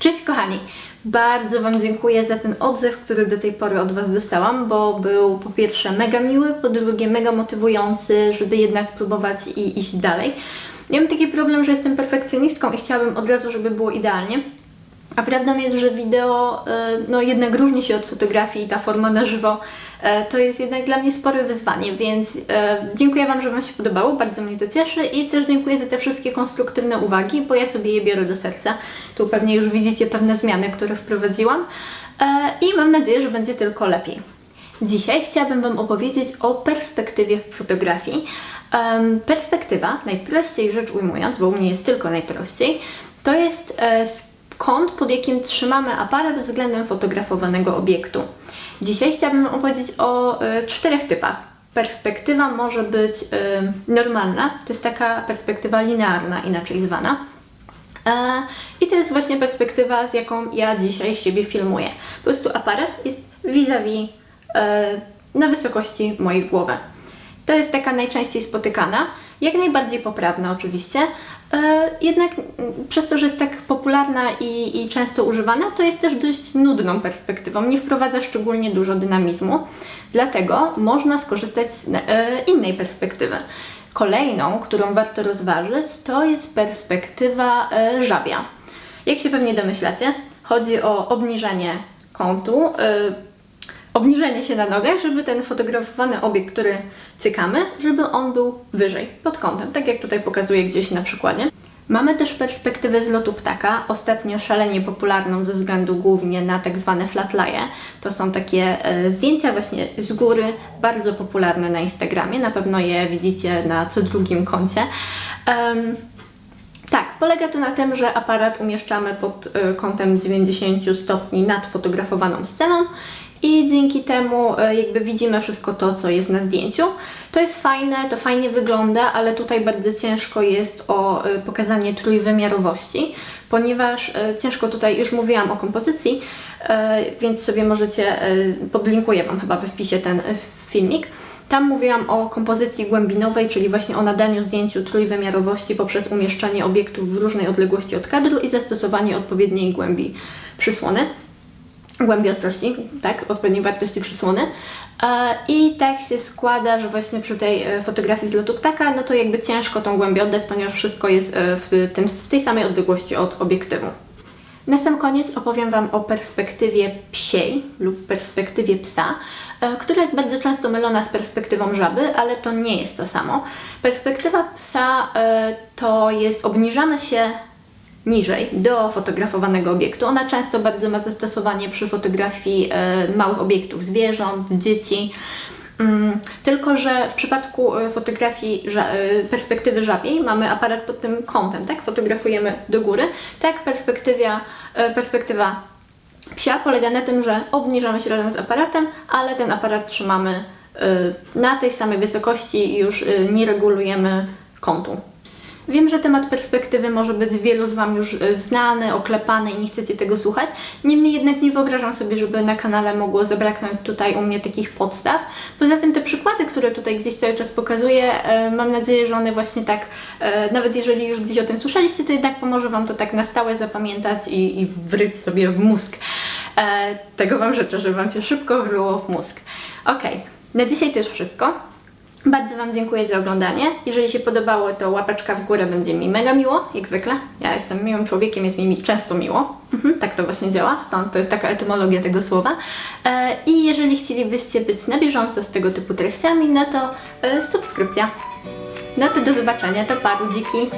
Cześć kochani! Bardzo Wam dziękuję za ten odzew, który do tej pory od Was dostałam, bo był po pierwsze mega miły, po drugie mega motywujący, żeby jednak próbować i iść dalej. Ja mam taki problem, że jestem perfekcjonistką i chciałabym od razu, żeby było idealnie. A prawdą jest, że wideo y, no jednak różni się od fotografii i ta forma na żywo e, to jest jednak dla mnie spore wyzwanie, więc e, dziękuję Wam, że Wam się podobało, bardzo mnie to cieszy i też dziękuję za te wszystkie konstruktywne uwagi, bo ja sobie je biorę do serca. Tu pewnie już widzicie pewne zmiany, które wprowadziłam e, i mam nadzieję, że będzie tylko lepiej. Dzisiaj chciałabym Wam opowiedzieć o perspektywie w fotografii. Perspektywa, najprościej rzecz ujmując, bo u mnie jest tylko najprościej, to jest e, kąt, pod jakim trzymamy aparat względem fotografowanego obiektu. Dzisiaj chciałabym opowiedzieć o e, czterech typach. Perspektywa może być e, normalna, to jest taka perspektywa linearna, inaczej zwana. E, I to jest właśnie perspektywa, z jaką ja dzisiaj siebie filmuję. Po prostu aparat jest vis-a-vis e, na wysokości mojej głowy. To jest taka najczęściej spotykana, jak najbardziej poprawna oczywiście, jednak mm, przez to, że jest tak popularna i, i często używana, to jest też dość nudną perspektywą, nie wprowadza szczególnie dużo dynamizmu, dlatego można skorzystać z e, innej perspektywy. Kolejną, którą warto rozważyć, to jest perspektywa e, żabia. Jak się pewnie domyślacie, chodzi o obniżenie kątu, e, obniżenie się na nogach, żeby ten fotografowany obiekt, który cykamy, żeby on był wyżej, pod kątem, tak jak tutaj pokazuję gdzieś na przykładzie. Mamy też perspektywę z lotu ptaka, ostatnio szalenie popularną ze względu głównie na tak zwane flatlie. To są takie e, zdjęcia właśnie z góry, bardzo popularne na Instagramie, na pewno je widzicie na co drugim koncie. Em, tak, polega to na tym, że aparat umieszczamy pod y, kątem 90 stopni nad fotografowaną sceną i dzięki temu y, jakby widzimy wszystko to, co jest na zdjęciu. To jest fajne, to fajnie wygląda, ale tutaj bardzo ciężko jest o y, pokazanie trójwymiarowości, ponieważ y, ciężko tutaj, już mówiłam o kompozycji, więc sobie możecie, podlinkuję Wam chyba we wpisie ten filmik. Tam mówiłam o kompozycji głębinowej, czyli właśnie o nadaniu zdjęciu trójwymiarowości poprzez umieszczanie obiektów w różnej odległości od kadru i zastosowanie odpowiedniej głębi przysłony. Głębi ostrości, tak, odpowiedniej wartości przysłony. E, I tak się składa, że właśnie przy tej e, fotografii z lotu ptaka, no to jakby ciężko tą głębię oddać, ponieważ wszystko jest e, w, tym, w tej samej odległości od obiektywu. Na sam koniec opowiem Wam o perspektywie psiej lub perspektywie psa, która jest bardzo często mylona z perspektywą żaby, ale to nie jest to samo. Perspektywa psa to jest obniżamy się niżej do fotografowanego obiektu. Ona często bardzo ma zastosowanie przy fotografii e, małych obiektów, zwierząt, dzieci. Mm, Tylko, że w przypadku e, fotografii e, perspektywy żabiej mamy aparat pod tym kątem, tak? Fotografujemy do góry. Tak, perspektywa, perspektywa psia polega na tym, że obniżamy się razem z aparatem, ale ten aparat trzymamy na tej samej wysokości i już nie regulujemy kątu. Wiem, że temat perspektywy może być wielu z Wam już e, znany, oklepany i nie chcecie tego słuchać. Niemniej jednak nie wyobrażam sobie, żeby na kanale mogło zabraknąć tutaj u mnie takich podstaw. Poza tym te przykłady, które tutaj gdzieś cały czas pokazuję, e, mam nadzieję, że one właśnie tak, e, nawet jeżeli już gdzieś o tym słyszeliście, to jednak pomoże Wam to tak na stałe zapamiętać i, i wryć sobie w mózg. Tego Wam życzę, żeby Wam się szybko wryło w mózg. Okej, na dzisiaj to już wszystko. Bardzo Wam dziękuję za oglądanie. Jeżeli się podobało, to łapeczka w górę będzie mi mega miło, jak zwykle. Ja jestem miłym człowiekiem, jest mi często miło. Mhm, tak to właśnie działa, stąd to jest taka etymologia tego słowa. E, I jeżeli chcielibyście być na bieżąco z tego typu treściami, no to e, subskrypcja. No to do zobaczenia, to paru dziki.